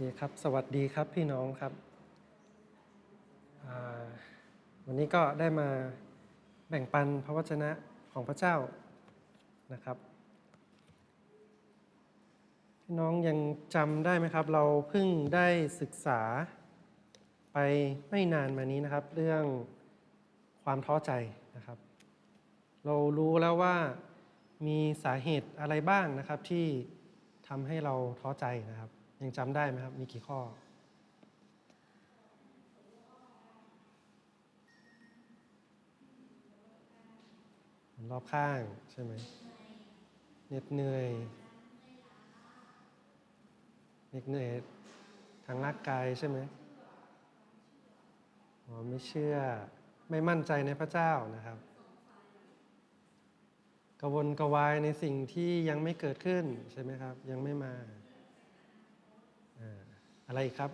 ครับ สวัสดีครับพี่น้องครับ วันนี้ก็ได้มาแบ่งปันพระวจนะของพระเจ้านะครับ พี่น้องยังจำได้ไหมครับ เราเพิ่งได้ศึกษาไปไม่นานมานี้นะครับ เรื่องความท้อใจนะครับ เรารู้แล้วว่ามีสาเหตุอะไรบ้างนะครับที่ทำให้เราท้อใจนะครับ ยังจำได้ไหมครับ มีกี่ข้อคนรอบข้างใช่ไหมเหน็ดเหนื่อยเหน็ดเหนื่อยทางร่างกายใช่ไหมอ๋อไม่เชื่อไม่มั่นใจในพระเจ้านะครับกระวนกระวายในสิ่งที่ยังไม่เกิดขึ้นใช่ไหมครับ ยังไม่มา อะไรครับ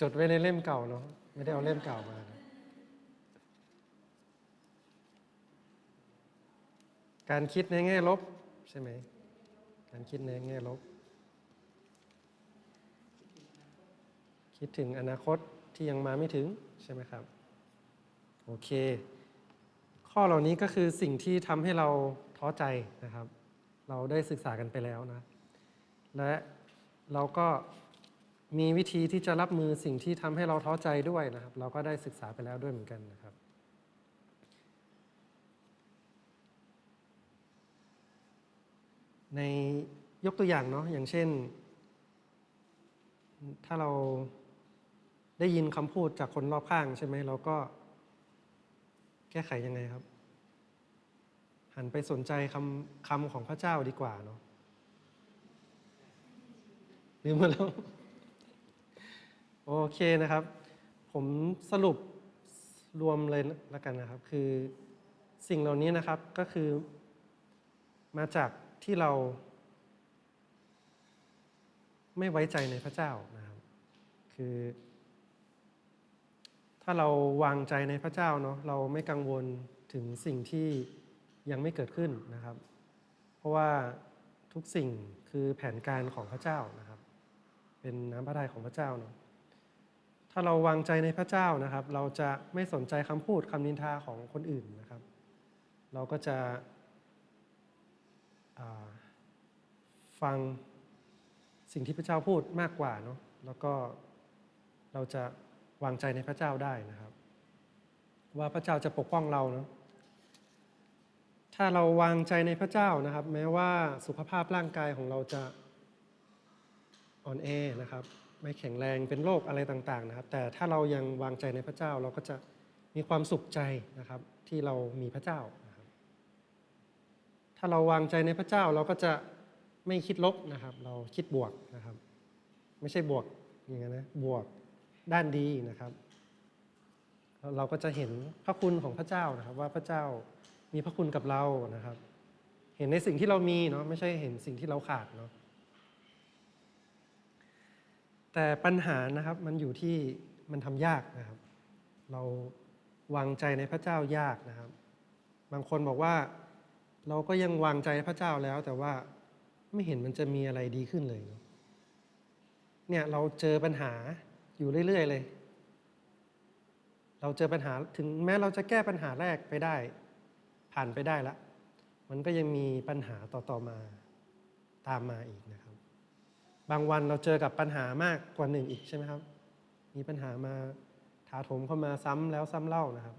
จดไว้ในเล่มเก่าเนาะไม่ได้เอาเล่มเก่ามานะการคิดในแง่ลบใช่ไหมการคิดในแง่ลบ คิดถึงอนาคตที่ยังมาไม่ถึงใช่ไหมครับ โอเค ข้อเหล่านี้ก็คือสิ่งที่ทำให้เราท้อใจนะครับ เราได้ศึกษากันไปแล้วนะ และเราก็มีวิธีที่จะรับมือสิ่งที่ทำให้เราท้อใจด้วยนะครับ เราก็ได้ศึกษาไปแล้วด้วยเหมือนกันนะครับในยกตัวอย่างเนาะอย่างเช่น ถ้าเราได้ยินคำพูดจากคนรอบข้างใช่ไหมเราก็แก้ไขยังไงครับ หันไปสนใจคำคำของพระเจ้าดีกว่าเนาะ ลืมมาแล้ว โอเคนะครับ ผมสรุปรวมเลยล้วกันนะครับ คือสิ่งเหล่านี้นะครับก็คือ มาจากที่เรา ไม่ไว้ใจในพระเจ้านะครับ คือ ถ้าเราวางใจในพระเจ้าเนาะเราไม่กังวลถึงสิ่งที่ยังไม่เกิดขึ้นนะครับ เพราะว่าทุกสิ่งคือแผนการของพระเจ้านะครับ เป็นน้ำพระทัยของพระเจ้าเนาะถ้าเราวางใจในพระเจ้านะครับ เราจะไม่สนใจคำพูดคำนินทาของคนอื่นนะครับ เราก็จะฟังสิ่งที่พระเจ้าพูดมากกว่าเนาะแล้วก็เราจะวางใจในพระเจ้าได้นะครับ ว่าพระเจ้าจะปกป้องเราเนาะถ้าเราวางใจในพระเจ้านะครับ แม้ว่าสุขภาพร่างกายของเราจะ อ่อนแอนะครับไม่แข็งแรงเป็นโรคอะไรต่างๆนะครับ แต่ถ้าเรายังวางใจในพระเจ้าเราก็จะมีความสุขใจนะครับที่เรามีพระเจ้านะครับ ถ้าเราวางใจในพระเจ้าเราก็จะไม่คิดลบนะครับ เราคิดบวกนะครับ ไม่ใช่บวกอย่างนั้นนะบวกด้านดีนะครับ เราก็จะเห็นพระคุณของพระเจ้านะครับ ว่าพระเจ้ามีพระคุณกับเรานะครับ เห็นในสิ่งที่เรามีเนาะไม่ใช่เห็นสิ่งที่เราขาดเนาะ แต่ปัญหานะครับมันอยู่ที่มันทำยากนะครับ เราวางใจในพระเจ้ายากนะครับ บางคนบอกว่าเราก็ยังวางใจพระเจ้าแล้ว แต่ว่าไม่เห็นมันจะมีอะไรดีขึ้นเลย เนาะเนี่ยเราเจอปัญหาอยู่เรื่อยๆเลย เราเจอปัญหาถึงแม้เราจะแก้ปัญหาแรกไปได้ ผ่านไปได้แล้วมันก็ยังมีปัญหาต่อๆมาตามมาอีกนะครับ บางวันเราเจอกับปัญหามากกว่าหนึ่งอีกใช่ไหมครับ มีปัญหามาถาโถมเข้ามาซ้ำแล้วซ้ำเล่านะครับ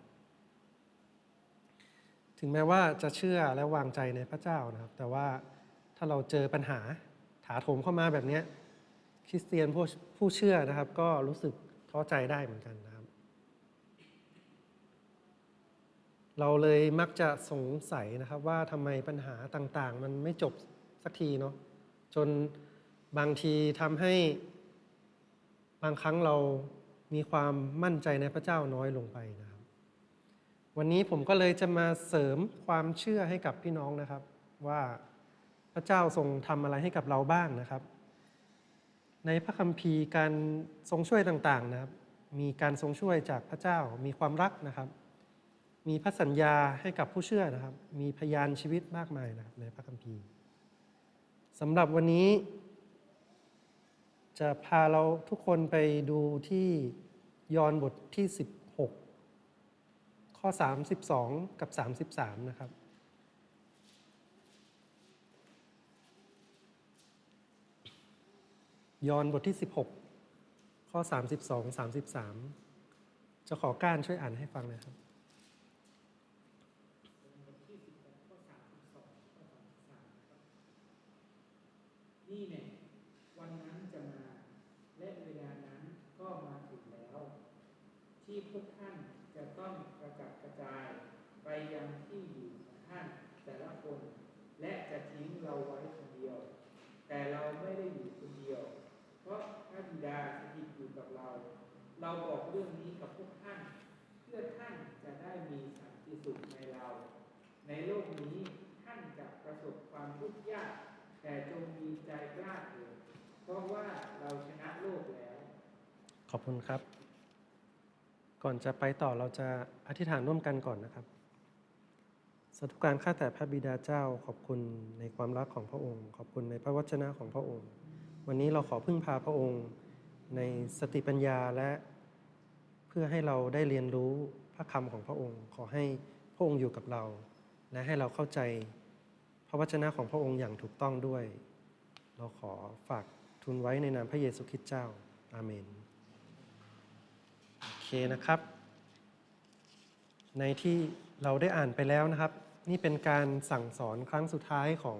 ถึงแม้ว่าจะเชื่อและวางใจในพระเจ้านะครับ แต่ว่าถ้าเราเจอปัญหาถาโถมเข้ามาแบบนี้คริสเตียนผู้ผู้เชื่อนะครับ ก็รู้สึกท้อใจได้เหมือนกันนะครับ เราเลยมักจะสงสัยนะครับว่าทำไมปัญหาต่างๆ มันไม่จบสักทีเนาะจน บางทีทำให้บางครั้งเรามีความมั่นใจในพระเจ้าน้อยลงไปนะครับ วันนี้ผมก็เลยจะมาเสริมความเชื่อให้กับพี่น้องนะครับ ว่าพระเจ้าทรงทำอะไรให้กับเราบ้างนะครับ ในพระคัมภีร์การทรงช่วยต่างๆนะครับ มีการทรงช่วยจากพระเจ้ามีความรักนะครับ มีพระสัญญาให้กับผู้เชื่อนะครับ มีพยานชีวิตมากมายนะครับในพระคัมภีร์สำหรับวันนี้ จะพาเราทุกคนไปดูที่ยอห์นบทที่ 16 ข้อ 32 กับ 33 นะครับ ยอห์นบทที่ 16 ข้อ 32 33 จะขอกานช่วยอ่านให้ฟังนะครับ นี่แน่วันนั้นจะมา และเวลานั้นก็มาถึงแล้ว ที่พวกท่านจะต้องกระจัดกระจายไปยังที่อยู่ของท่านแต่ละคน และจะทิ้งเราไว้คนเดียว แต่เราไม่ได้อยู่คนเดียว เพราะพระบิดาสถิตอยู่กับเรา เราบอกเรื่องนี้กับพวกท่าน เพื่อท่านจะได้มีสันติสุขในเรา ในโลกนี้ท่านจะประสบความทุกข์ยาก แต่จงมีใจกล้าเถิดเพราะว่าเราชนะโลกแล้ว ขอบคุณครับ ก่อนจะไปต่อเราจะอธิษฐานร่วมกันก่อนนะครับสาธุการข้าแต่พระบิดาเจ้าขอบคุณในความรักของพระองค์ ขอบคุณในพระวจนะของพระองค์ วันนี้เราขอพึ่งพาพระองค์ในสติปัญญาและ พื่อให้เราได้เรียนรู้พระคำของพระองค์ ขอให้พระองค์อยู่กับเรา และให้เราเข้าใจพระวจนะของพระองค์อย่างถูกต้องด้วย เราขอฝากทูลไว้ในนามพระเยซูคริสต์เจ้า อาเมน โอเคนะครับ ในที่เราได้อ่านไปแล้วนะครับ นี่เป็นการสั่งสอนครั้งสุดท้ายของ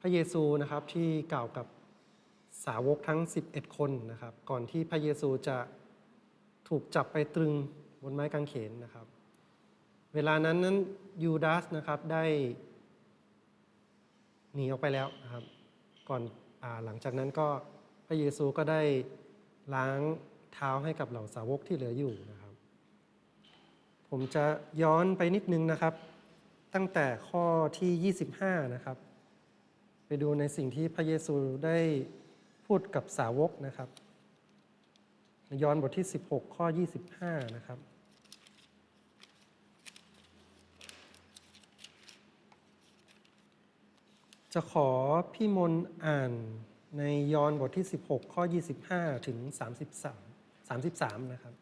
พระเยซูนะครับที่กล่าวกับสาวกทั้ง 11 คนนะครับ ก่อนที่พระเยซูจะ ถูกจับไปตรึงบนไม้กางเขนนะครับ เวลานั้นนั้นยูดาสนะครับได้หนีออกไปแล้วนะครับ ก่อนอหลังจากนั้นก็พระเยซูก็ได้ล้างเท้าให้กับเหล่าสาวกที่เหลืออยู่นะครับ ผมจะย้อนไปนิดนึงนะครับ ตั้งแต่ข้อที่ 25 นะครับ ไปดูในสิ่งที่พระเยซูได้พูดกับสาวกนะครับ ย้อนบทที่ 16 ข้อ 25 นะครับ จะขอพี่มนอ่านในยอห์นบทที่ 16 ข้อ 25 ถึง 33 33 นะครับ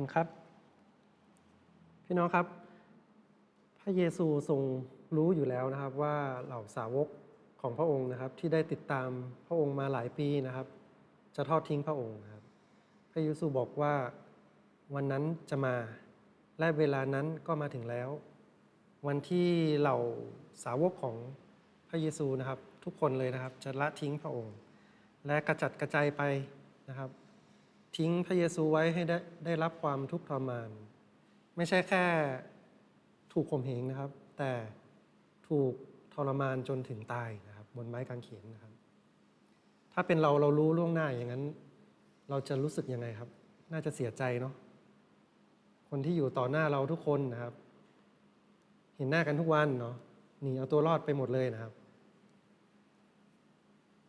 คุณครับ พี่น้องครับ พระเยซูทรงรู้อยู่แล้วนะครับว่าเหล่าสาวกของพระองค์นะครับ ที่ได้ติดตามพระองค์มาหลายปีนะครับ จะทอดทิ้งพระองค์ครับ พระเยซูบอกว่าวันนั้นจะมาและเวลานั้นก็มาถึงแล้ว วันที่เหล่าสาวกของพระเยซูนะครับ ทุกคนเลยนะครับ จะละทิ้งพระองค์ และกระจัดกระจายไปนะครับ ทิ้งพระเยซูไว้ให้ได้ได้รับความทุกข์ทรมาน ไม่ใช่แค่ถูกข่มเหงนะครับ แต่ถูกทรมานจนถึงตายนะครับ บนไม้กางเขนนะครับ ถ้าเป็นเราเรารู้ล่วงหน้าอย่างนั้น เราจะรู้สึกยังไงครับ น่าจะเสียใจเนาะคนที่อยู่ต่อหน้าเราทุกคนนะครับ เห็นหน้ากันทุกวันเนาะหนีเอาตัวรอดไปหมดเลยนะครับ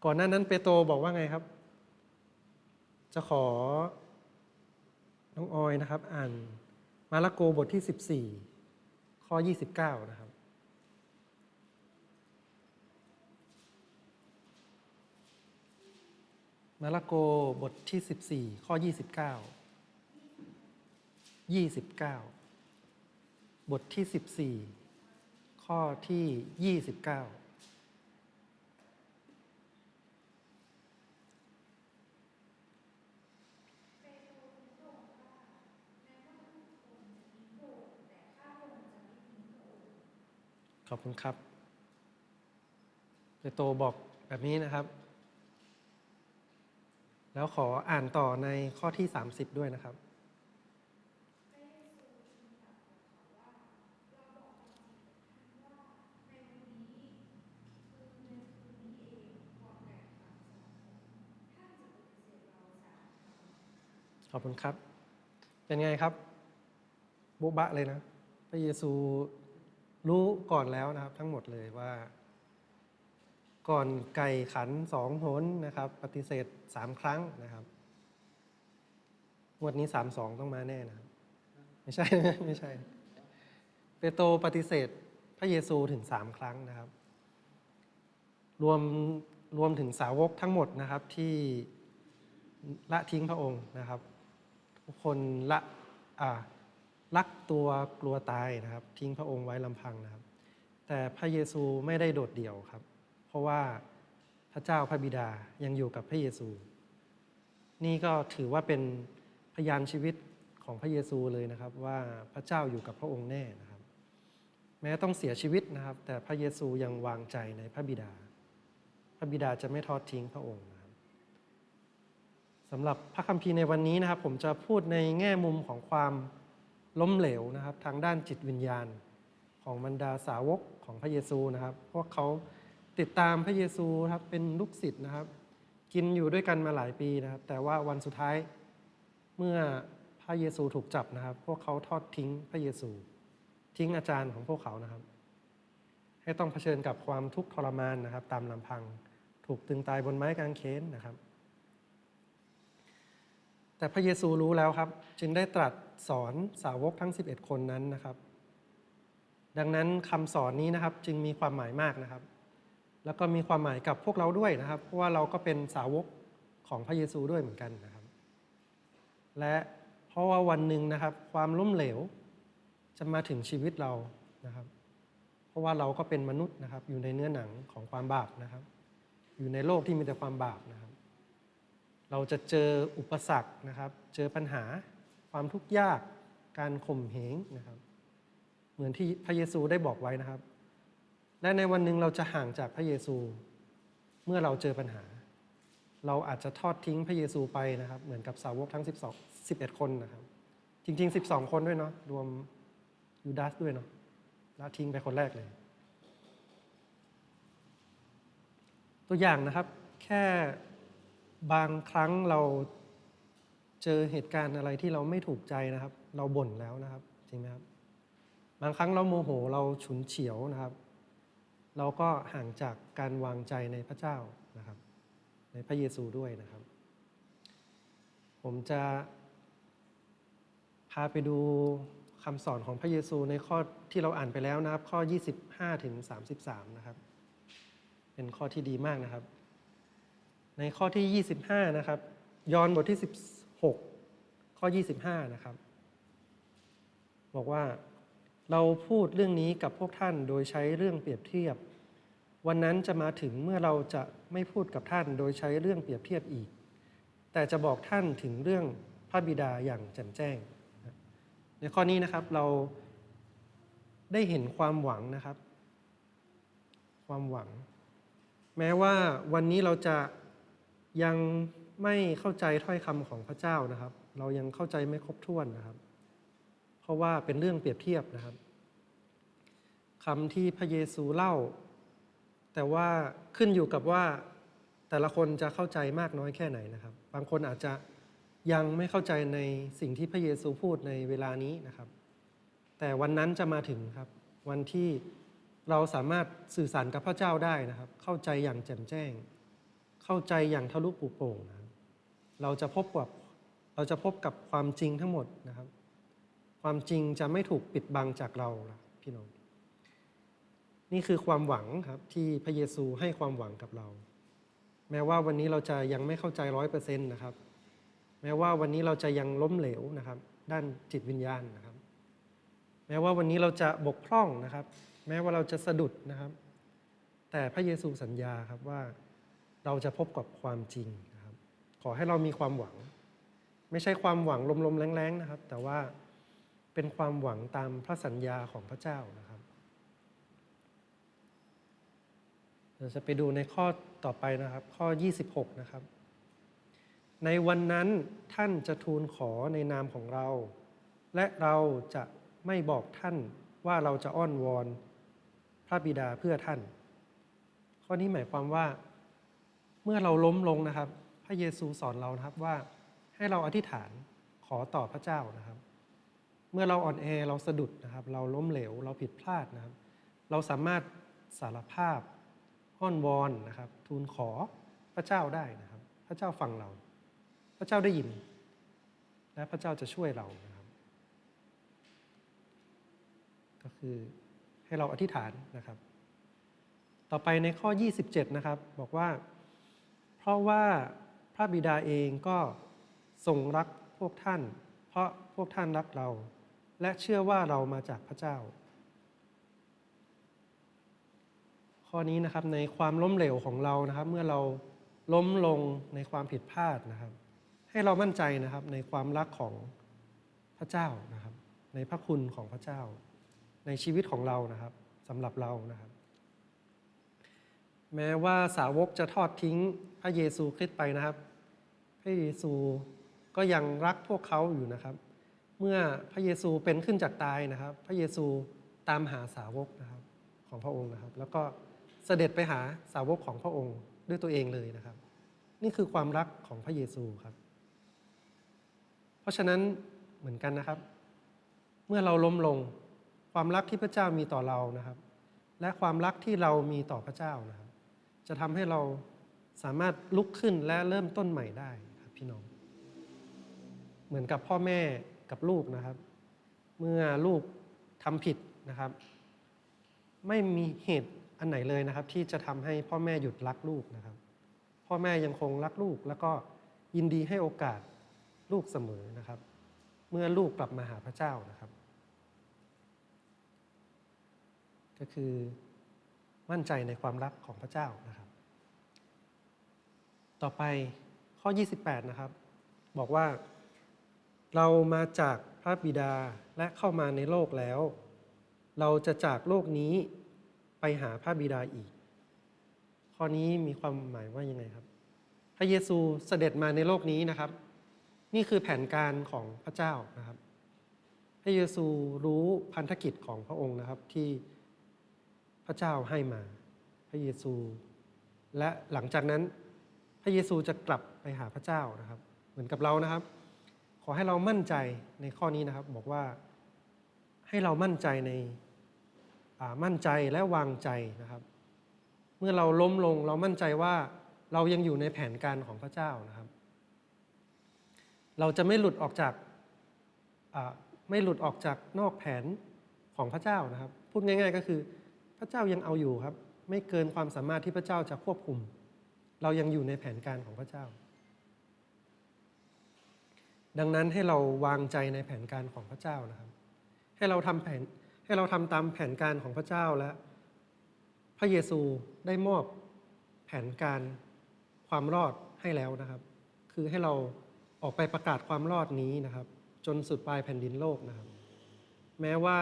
ก่อนหน้านั้นเปโตรบอกว่าไงครับ จะขอน้องออยนะครับ อ่านมาระโกบทที่ 14 ข้อ 29 นะครับ มาระโกบทที่ 14 ข้อ 29 29 บทที่ 14 ข้อที่ 29 ขอบคุณครับเปโตรบอกแบบนี้นะครับ แล้วขออ่านต่อในข้อที่ 30 ด้วยนะครับขอบคุณครับ เป็นไงครับ บุบะเลยนะ พระเยซู รู้ก่อนแล้วนะครับทั้งหมดเลยว่า ก่อนไก่ขันสองหนนะครับ ปฏิเสธสามครั้งนะครับงวดนี้สามสองต้องมาแน่นะครับ ไม่ใช่ไม่ใช่ เปโตรปฏิเสธพระเยซูถึงสามครั้งนะครับ รวมรวมถึงสาวกทั้งหมดนะครับที่ละทิ้งพระองค์นะครับ ทุกคนละอ่า รักตัวกลัวตายนะครับ ทิ้งพระองค์ไว้ลำพังนะครับ แต่พระเยซูไม่ได้โดดเดี่ยวครับ เพราะว่าพระเจ้าพระบิดายังอยู่กับพระเยซู นี่ก็ถือว่าเป็นพยานชีวิตของพระเยซูเลยนะครับ ว่าพระเจ้าอยู่กับพระองค์แน่นะครับ แม้ต้องเสียชีวิตนะครับ แต่พระเยซูยังวางใจในพระบิดา พระบิดาจะไม่ทอดทิ้งพระองค์นะครับสำหรับพระคัมภีร์ในวันนี้นะครับ ผมจะพูดในแง่มุมของความ ล้มเหลวนะครับ ทางด้านจิตวิญญาณของบรรดาสาวกของพระเยซูนะครับ พวกเขาติดตามพระเยซูครับเป็นลูกศิษย์นะครับ กินอยู่ด้วยกันมาหลายปีนะครับ แต่ว่าวันสุดท้ายเมื่อพระเยซูถูกจับนะครับ พวกเขาทอดทิ้งพระเยซู ทิ้งอาจารย์ของพวกเขานะครับ ให้ต้องเผชิญกับความทุกข์ทรมานนะครับ ตามลำพัง ถูกตึงตายบนไม้กางเขนนะครับ แต่พระเยซูรู้แล้วครับ จึงได้ตรัสสอนสาวกทั้ง 11 คนนั้นนะครับ ดังนั้นคำสอนนี้นะครับจึงมีความหมายมากนะครับ แล้วก็มีความหมายกับพวกเราด้วยนะครับ เพราะว่าเราก็เป็นสาวกของพระเยซูด้วยเหมือนกันนะครับ และเพราะว่าวันหนึ่งนะครับ ความล้มเหลวจะมาถึงชีวิตเรานะครับ เพราะว่าเราก็เป็นมนุษย์นะครับ อยู่ในเนื้อหนังของความบาปนะครับ อยู่ในโลกที่มีแต่ความบาปนะครับ เราจะเจออุปสรรคนะครับ เจอปัญหาความทุกข์ยากการข่มเหงนะครับ เหมือนที่พระเยซูได้บอกไว้นะครับ และในวันหนึ่งเราจะห่างจากพระเยซู เมื่อเราเจอปัญหา เราอาจจะทอดทิ้งพระเยซูไปนะครับ เหมือนกับสาวกทั้ง 12 11 คนนะครับ จริง ๆ 12 คนด้วยเนาะรวมยูดาสด้วยเนาะละทิ้งไปคนแรกเลย ตัวอย่างนะครับ แค่ บางครั้งเราเจอเหตุการณ์อะไรที่เราไม่ถูกใจนะครับ เราบ่นแล้วนะครับ จริงไหมครับ บางครั้งเราโมโหเราฉุนเฉียวนะครับ เราก็ห่างจากการวางใจในพระเจ้านะครับ ในพระเยซูด้วยนะครับ ผมจะพาไปดูคำสอนของพระเยซูในข้อที่เราอ่านไปแล้วนะครับ ข้อ 25ถึง33 นะครับ เป็นข้อที่ดีมากนะครับ ในข้อที่ 25 นะครับ ยอห์นบทที่ 16 ข้อ 25 นะครับ บอกว่าเราพูดเรื่องนี้กับพวกท่านโดยใช้เรื่องเปรียบเทียบ วันนั้นจะมาถึงเมื่อเราจะไม่พูดกับท่านโดยใช้เรื่องเปรียบเทียบอีก แต่จะบอกท่านถึงเรื่องพระบิดาอย่างแจ่มแจ้ง ในข้อนี้นะครับเราได้เห็นความหวังนะครับ ความหวัง แม้ว่าวันนี้เราจะ ยังไม่เข้าใจถ้อยคำของพระเจ้านะครับ เรายังเข้าใจไม่ครบถ้วนนะครับ เพราะว่าเป็นเรื่องเปรียบเทียบนะครับคำที่พระเยซูเล่า แต่ว่าขึ้นอยู่กับว่าแต่ละคนจะเข้าใจมากน้อยแค่ไหนนะครับ บางคนอาจจะยังไม่เข้าใจในสิ่งที่พระเยซูพูดในเวลานี้นะครับ แต่วันนั้นจะมาถึงครับ วันที่เราสามารถสื่อสารกับพระเจ้าได้นะครับ เข้าใจอย่างแจ่มแจ้ง เข้าใจอย่างทะลุปลุโป่งนะเราจะพบกับเราจะพบกับความจริงทั้งหมดนะครับ ความจริงจะไม่ถูกปิดบังจากเราพี่น้องนี่คือความหวังครับที่พระเยซูให้ความหวังกับเรา แม้ว่าวันนี้เราจะยังไม่เข้าใจร้อยเปอร์เซ็นต์นะครับ แม้ว่าวันนี้เราจะยังล้มเหลวนะครับ ด้านจิตวิญญาณนะครับ แม้ว่าวันนี้เราจะบกพร่องนะครับ แม้ว่าเราจะสะดุดนะครับ แต่พระเยซูสัญญาครับว่า เราจะพบกับความจริงนะครับ ขอให้เรามีความหวัง ไม่ใช่ความหวังลมๆแรงๆนะครับ แต่ว่าเป็นความหวังตามพระสัญญาของพระเจ้านะครับเราจะไปดูในข้อต่อไปนะครับ ข้อ 26 นะครับ ในวันนั้นท่านจะทูลขอในนามของเรา และเราจะไม่บอกท่านว่าเราจะอ้อนวอนพระบิดาเพื่อท่าน ข้อนี้หมายความว่า เมื่อเราล้มลงนะครับ พระเยซูสอนเรานะครับว่าให้เราอธิษฐานขอต่อพระเจ้านะครับ เมื่อเราอ่อนแอเราสะดุดนะครับ เราล้มเหลวเราผิดพลาดนะครับ เราสามารถสารภาพอ้อนวอนนะครับ ทูลขอพระเจ้าได้นะครับ พระเจ้าฟังเรา พระเจ้าได้ยิน และพระเจ้าจะช่วยเรานะครับ ก็คือให้เราอธิษฐานนะครับ ต่อไปในข้อ 27 นะครับ บอกว่า เพราะว่าพระบิดาเองก็ทรงรักพวกท่าน เพราะพวกท่านรักเรา และเชื่อว่าเรามาจากพระเจ้า ข้อนี้นะครับในความล้มเหลวของเรานะครับ เมื่อเราล้มลงในความผิดพลาดนะครับ ให้เรามั่นใจนะครับในความรักของพระเจ้านะครับ ในพระคุณของพระเจ้า ในชีวิตของเรานะครับสำหรับเรานะครับ แม้ว่าสาวกจะทอดทิ้ง พระเยซูคริสต์ไปนะครับ พระเยซูก็ยังรักพวกเขาอยู่นะครับ เมื่อพระเยซูเป็นขึ้นจากตายนะครับ พระเยซูตามหาสาวกนะครับของพระองค์นะครับ แล้วก็เสด็จไปหาสาวกของพระองค์ด้วยตัวเองเลยนะครับ นี่คือความรักของพระเยซูครับ เพราะฉะนั้นเหมือนกันนะครับ เมื่อเราล้มลงความรักที่พระเจ้ามีต่อเรานะครับ และความรักที่เรามีต่อพระเจ้านะครับ จะทำให้เรา สามารถลุกขึ้นและเริ่มต้นใหม่ได้ครับพี่น้อง เหมือนกับพ่อแม่กับลูกนะครับ เมื่อลูกทำผิดนะครับ ไม่มีเหตุอันไหนเลยนะครับ ที่จะทำให้พ่อแม่หยุดรักลูกนะครับ พ่อแม่ยังคงรักลูก แล้วก็ยินดีให้โอกาสลูกเสมอนะครับ เมื่อลูกกลับมาหาพระเจ้านะครับ ก็คือมั่นใจในความรักของพระเจ้านะครับ ต่อไปข้อ 28 นะครับ บอกว่า เรามาจากพระบิดาและเข้ามาในโลกแล้ว เราจะจากโลกนี้ไปหาพระบิดาอีก ข้อนี้มีความหมายว่ายังไงครับ พระเยซูเสด็จมาในโลกนี้นะครับ นี่คือแผนการของพระเจ้านะครับ พระเยซูรู้พันธกิจของพระองค์นะครับที่พระเจ้าให้มา พระเยซู และหลังจากนั้น พระเยซูจะกลับไปหาพระเจ้านะครับ เหมือนกับเรานะครับ ขอให้เรามั่นใจในข้อนี้นะครับ บอกว่าให้เรามั่นใจในมั่นใจและวางใจนะครับ เมื่อเราล้มลงเรามั่นใจว่าเรายังอยู่ในแผนการของพระเจ้านะครับ เราจะไม่หลุดออกจากไม่หลุดออกจากนอกแผนของพระเจ้านะครับ พูดง่าย ๆ ก็คือพระเจ้ายังเอาอยู่ครับ ไม่เกินความสามารถที่พระเจ้าจะควบคุม เรายังอยู่ในแผนการของพระเจ้า ดังนั้นให้เราวางใจในแผนการของพระเจ้านะครับ ให้เราทำแผนให้เราทำตามแผนการของพระเจ้าและ พระเยซูได้มอบแผนการความรอดให้แล้วนะครับ คือให้เราออกไปประกาศความรอดนี้นะครับ จนสุดปลายแผ่นดินโลกนะครับ แม้ว่า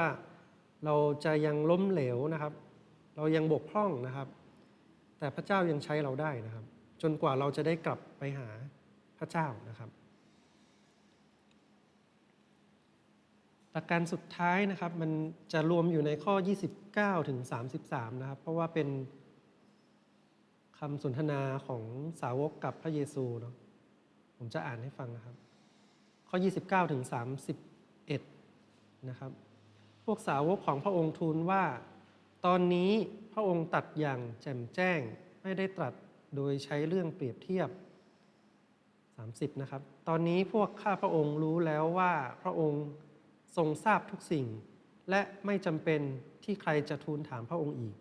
เราจะยังล้มเหลวนะครับ เรายังบกพร่องนะครับ แต่พระเจ้ายังใช้เราได้นะครับ จนกว่าเราจะได้กลับไปหาพระเจ้านะครับหลักการสุดท้ายนะครับมันจะรวมอยู่ในข้อ 29 ถึง 33 นะครับ เพราะว่าเป็นคำสนทนาของสาวกกับพระเยซูเนาะผมจะอ่านให้ฟังนะครับ ข้อ 29 ถึง 31 นะครับ พวกสาวกของพระองค์ทูลว่า ตอนนี้พระองค์ตัดอย่างแจ่มแจ้งไม่ได้ตรัสโดยใช้เรื่องเปรียบเทียบ 30 นะครับ ตอนนี้พวกข้าพระองค์รู้แล้วว่าพระองค์ทรงทราบทุกสิ่ง และไม่จำเป็นที่ใครจะทูลถามพระองค์อีก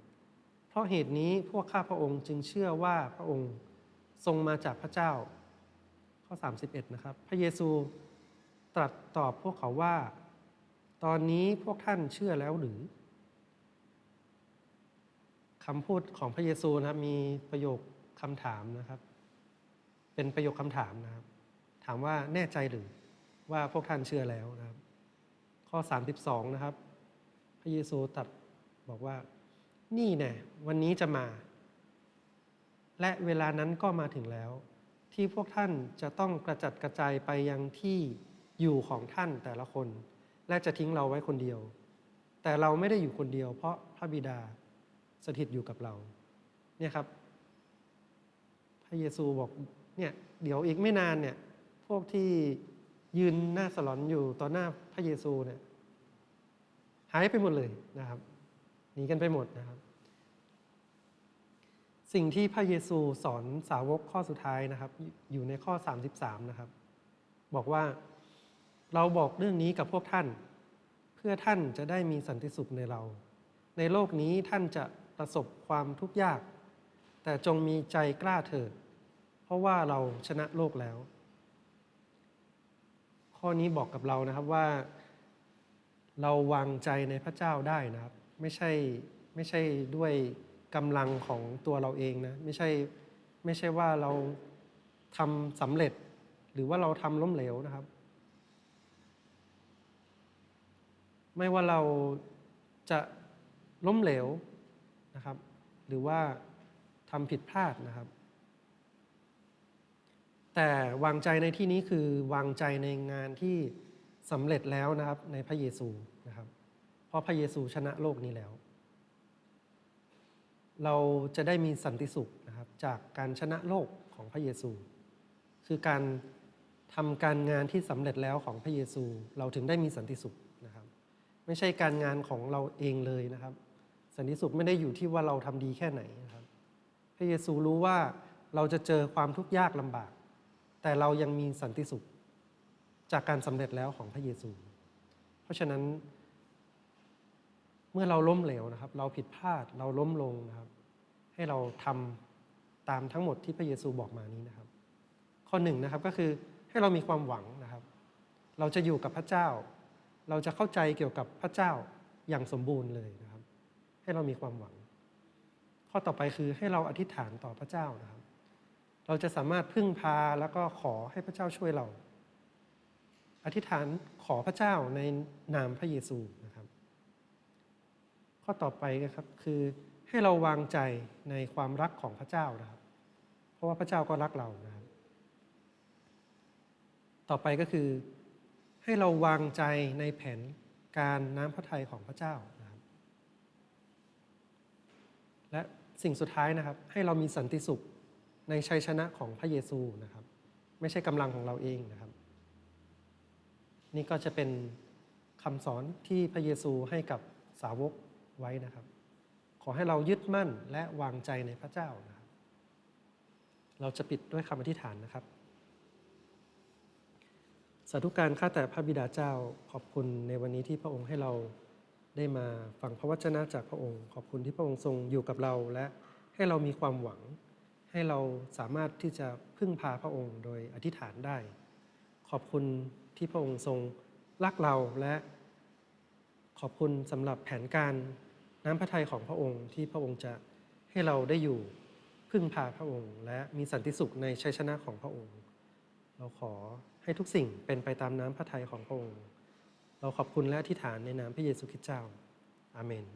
เพราะเหตุนี้พวกข้าพระองค์จึงเชื่อว่าพระองค์ทรงมาจากพระเจ้า ข้อ 31 นะครับ พระเยซูตรัสตอบพวกเขาว่า ตอนนี้พวกท่านเชื่อแล้วหรือ คำพูดของพระเยซูนะครับมีประโยคคำถามนะครับ เป็นประโยคคำถามนะครับ ถามว่าแน่ใจหรือว่าพวกท่านเชื่อแล้วนะครับ ข้อ 32 นะครับ พระเยซูตรัสบอกว่า นี่แน่วันนี้จะมา และเวลานั้นก็มาถึงแล้ว ที่พวกท่านจะต้องกระจัดกระจายไปยังที่อยู่ของท่านแต่ละคน และจะทิ้งเราไว้คนเดียว แต่เราไม่ได้อยู่คนเดียว เพราะพระบิดา สถิตอยู่กับเรา เนี่ยครับ พระเยซูบอกเนี่ยเดี๋ยวอีกไม่นานเนี่ยพวกที่ยืนหน้าสลอนอยู่ต่อหน้าพระเยซูเนี่ยหายไปหมดเลยนะครับหนีกันไปหมดนะครับ สิ่งที่พระเยซูสอนสาวกข้อสุดท้ายนะครับ อยู่ในข้อ 33 นะครับ บอกว่าเราบอกเรื่องนี้กับพวกท่าน เพื่อท่านจะได้มีสันติสุขในเรา ในโลกนี้ท่านจะ ประสบความทุกข์ยาก แต่จงมีใจกล้าเถิด เพราะว่าเราชนะโลกแล้ว ข้อนี้บอกกับเรานะครับว่า เราวางใจในพระเจ้าได้นะครับ ไม่ใช่ไม่ใช่ด้วยกำลังของตัวเราเองนะไม่ใช่ไม่ใช่ว่าเราทำสำเร็จ หรือว่าเราทำล้มเหลวนะครับ ไม่ว่าเราจะล้มเหลว นะครับ หรือว่าทำผิดพลาดนะครับ แต่วางใจในที่นี้คือวางใจในงานที่สำเร็จแล้วนะครับในพระเยซูนะครับ เพราะพระเยซูชนะโลกนี้แล้ว เราจะได้มีสันติสุขนะครับจากการชนะโลกของพระเยซู คือการทำการงานที่สำเร็จแล้วของพระเยซู เราถึงได้มีสันติสุขนะครับ ไม่ใช่การงานของเราเองเลยนะครับ สันติสุขไม่ได้อยู่ที่ว่าเราทำดีแค่ไหนนะครับ พระเยซูรู้ว่าเราจะเจอความทุกข์ยากลำบาก แต่เรายังมีสันติสุข จากการสำเร็จแล้วของพระเยซู เพราะฉะนั้น เมื่อเราล้มเหลวนะครับ เราผิดพลาดเราล้มลงนะครับ ให้เราทำตามทั้งหมดที่พระเยซูบอกมานี้นะครับ ข้อหนึ่งนะครับก็คือให้เรามีความหวังนะครับ เราจะอยู่กับพระเจ้า เราจะเข้าใจเกี่ยวกับพระเจ้าอย่างสมบูรณ์เลยนะครับ ให้เรามีความหวัง ข้อต่อไปคือให้เราอธิษฐานต่อพระเจ้านะครับ เราจะสามารถพึ่งพาแล้วก็ขอให้พระเจ้าช่วยเรา อธิษฐานขอพระเจ้าในนามพระเยซูนะครับ ข้อต่อไปนะครับคือให้เราวางใจในความรักของพระเจ้านะครับ เพราะว่าพระเจ้าก็รักเรานะครับ ต่อไปก็คือให้เราวางใจในแผนการน้ำพระทัยของพระเจ้า และสิ่งสุดท้ายนะครับ ให้เรามีสันติสุขในชัยชนะของพระเยซูนะครับ ไม่ใช่กำลังของเราเองนะครับ นี่ก็จะเป็นคำสอนที่พระเยซูให้กับสาวกไว้นะครับ ขอให้เรายึดมั่นและวางใจในพระเจ้านะครับ เราจะปิดด้วยคำอธิษฐานนะครับสาธุการข้าแต่พระบิดาเจ้าขอบคุณในวันนี้ที่พระองค์ให้เรา ได้มาฟังพระวจนะจากพระองค์ ขอบคุณที่พระองค์ทรงอยู่กับเรา และให้เรามีความหวัง ให้เราสามารถที่จะพึ่งพาพระองค์โดยอธิษฐานได้ ขอบคุณที่พระองค์ทรงรักเราและ ขอบคุณสำหรับแผนการน้ำพระทัยของพระองค์ที่พระองค์จะให้เราได้อยู่พึ่งพาพระองค์ และมีสันติสุขในชัยชนะของพระองค์ เราขอให้ทุกสิ่งเป็นไปตามน้ำพระทัยของพระองค์ เราขอบคุณและอธิษฐานในนามพระเยซูคริสต์เจ้า อาเมน